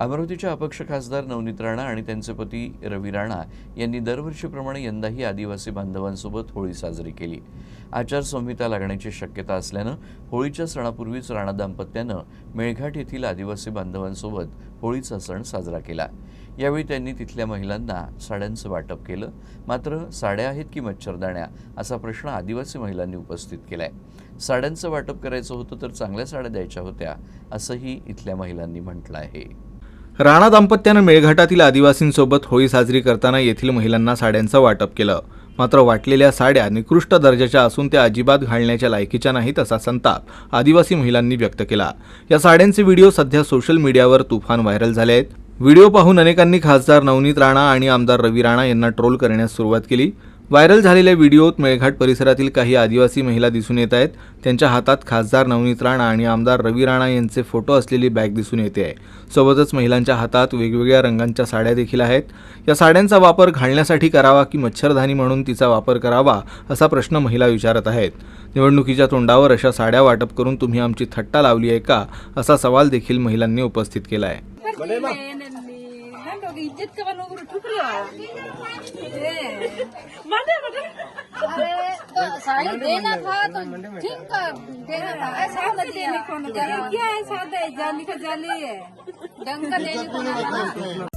अमरावतीच्या अपक्ष खासदार नवनीत राणा आणि त्यांचे पती रवी राणा यांनी दरवर्षीप्रमाणे यंदाही आदिवासी बांधवांसोबत होळी साजरी केली. आचारसंहिता लागण्याची शक्यता असल्यानं होळीच्या सणापूर्वीच राणा दाम्पत्यानं मेळघाट येथील आदिवासी बांधवांसोबत होळीचा सण साजरा केला. यावेळी त्यांनी तिथल्या महिलांना साड्यांचं वाटप केलं. मात्र साड्या आहेत की मच्छरदाण्या असा प्रश्न आदिवासी महिलांनी उपस्थित केलाय. साड्यांचं वाटप करायचं होतं तर चांगल्या साड्या द्यायच्या होत्या असंही इथल्या महिलांनी म्हटलं आहे. राणा दाम्पत्यानं मेळघाटातील आदिवासींसोबत होळी साजरी करताना येथील महिलांना साड्यांचं वाटप केलं. मात्र वाटलेल्या साड्या निकृष्ट दर्जाच्या असून त्या अजिबात घालण्याच्या लायकीच्या नाहीत असा संताप आदिवासी महिलांनी व्यक्त केला. या साड्यांचे व्हिडिओ सध्या सोशल मीडियावर तुफान व्हायरल झाले आहेत. व्हिडिओ पाहून अनेकांनी खासदार नवनीत राणा आणि आमदार रवी राणा यांना ट्रोल करण्यास सुरुवात केली. व्हायरल झालेल्या व्हिडिओत मेळघाट परिसरातील काही आदिवासी महिला दिसून येत आहेत. त्यांच्या हातात खासदार नवनीत राणा आणि आमदार रवी राणा यांचे फोटो असलेली बॅग दिसून येते आहे. सोबतच महिलांच्या हातात वेगवेगळ्या रंगांच्या साड्या देखील आहेत. या साड्यांचा वापर घालण्यासाठी करावा की मच्छरधानी म्हणून तिचा वापर करावा असा प्रश्न महिला विचारत आहेत. निवडणुकीच्या तोंडावर अशा साड्या वाटप करून तुम्ही आमची थट्टा लावली आहे का असा सवाल देखील महिलांनी उपस्थित केला आहे. ನಂದೋಗಿ ಇಜ್ಜತ್ ಕವನ್ ಹೋಗ್ರು ठुकरिया मंडे मंडे अरे तो साड़ी देना था तो ठीक है देना था ऐसा नहीं देने को क्या है सादा है जाली का जाली है ढंग का लेने को ना